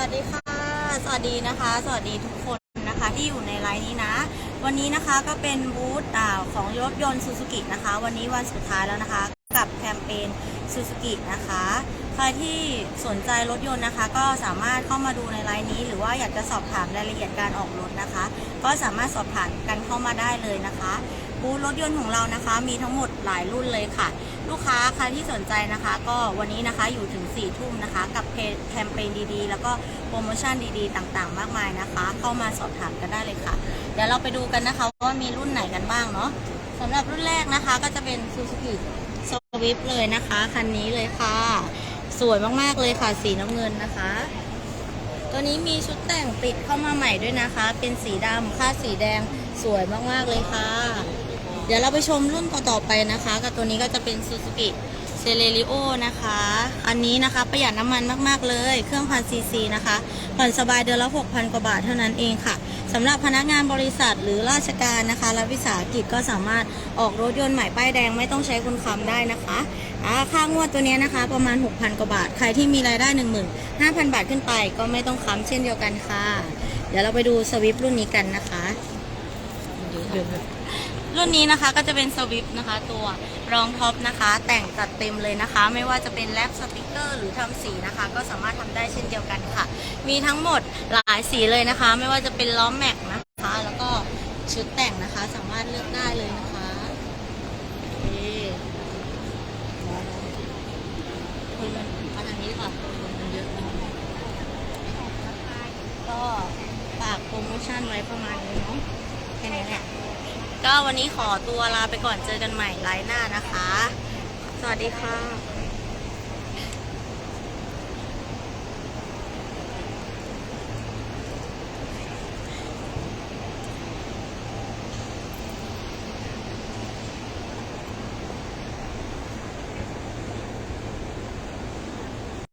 วัสดีค่ะ สวัสดีนะคะ สวัสดีทุกคนนะคะที่อยู่ในไลน์นี้นะ วันนี้นะคะก็เป็นบูธของรถยนต์ซูซูกินะคะ วันนี้วันสุดท้ายแล้วนะคะ กับแคมเปญซูซูกินะคะ ใครที่สนใจรถยนต์นะคะ ก็สามารถเข้ามาดูในไลน์นี้ หรือว่าอยากจะสอบถามรายละเอียดการออกรถนะคะ ก็สามารถสอบถามกันเข้ามาได้เลยนะคะ บูธรถยนต์ของเรานะคะ มีทั้งหมดหลายรุ่นเลยค่ะ ลูกค้าใครที่สนใจนะคะ ก็วันนี้นะคะอยู่ถึง4ี่ทุ่มนะคะ กับเพจแคมเปญดีๆ แล้วก็โปรโมชั่นดีๆ ต่างๆ มากมายนะคะ เข้ามาสอบถามกันได้เลยค่ะ เดี๋ยวเราไปดูกันนะคะว่ามีรุ่นไหนกันบ้างเนาะสำหรับรุ่นแรกนะคะก็จะเป็น Suzuki Swift เลยนะคะคันนี้เลยค่ะ สวยมากๆเลยค่ะสีน้ำเงินนะคะตัวนี้มีชุดแต่งติดเข้ามาใหม่ด้วยนะคะ เป็นสีดำค่าสีแดงสวยมาก ๆ เลยค่ะ ดี๋ยวเราไปชมรุ่นต่อๆไปนะคะ กับตัวนี้ก็จะเป็น Suzuki c e l e r i o นะคะ อันนี้นะคะประหยัดน้ำมันมากๆเลย เครื่องพันซีซีนะคะผ่อนสบายเดือนละ 6,000 กว่าบาทเท่านั้นเองค่ะสำหรับพนักงานบริษัทหรือราชการนะคะและวิสาหกิจก็สามารถออกรถยนต์ใหม่ป้ายแดงไม่ต้องใช้คุณคำได้นะคะอ่าค่างวดตัวนี้นะคะประมาณ 6,000 กว่าบาท ใครที่มีรายได้ 15,000 บาทขึ้นไป ก็ไม่ต้องค้ำเช่นเดียวกันค่ะ เดี๋ยวเราไปดูสวิฟรุ่นนี้กันนะคะ รุ่นนี้นะคะก็จะเป็นสวิฟนะคะ ตัวรองท็อปนะคะ แต่งจัดเต็มเลยนะคะ ไม่ว่าจะเป็นแลปสติกเกอร์หรือทำสีนะคะ ก็สามารถทำได้เช่นเดียวกันค่ะ มีทั้งหมดหลายสีเลยนะคะ ไม่ว่าจะเป็นล้อแม็กนะคะ แล้วก็ชุดแต่งนะคะสามารถเลือกได้เลยนะคะคนมันมาทางนี้ดีกว่าคนมันเยอะก็ฝากโปรโมชั่นไว้ประมาณนี้เนาะแค่นี้แหละ ก็วันนี้ขอตัวลาไปก่อนเจอกันใหม่ไลน์หน้านะคะ สวัสดีค่ะ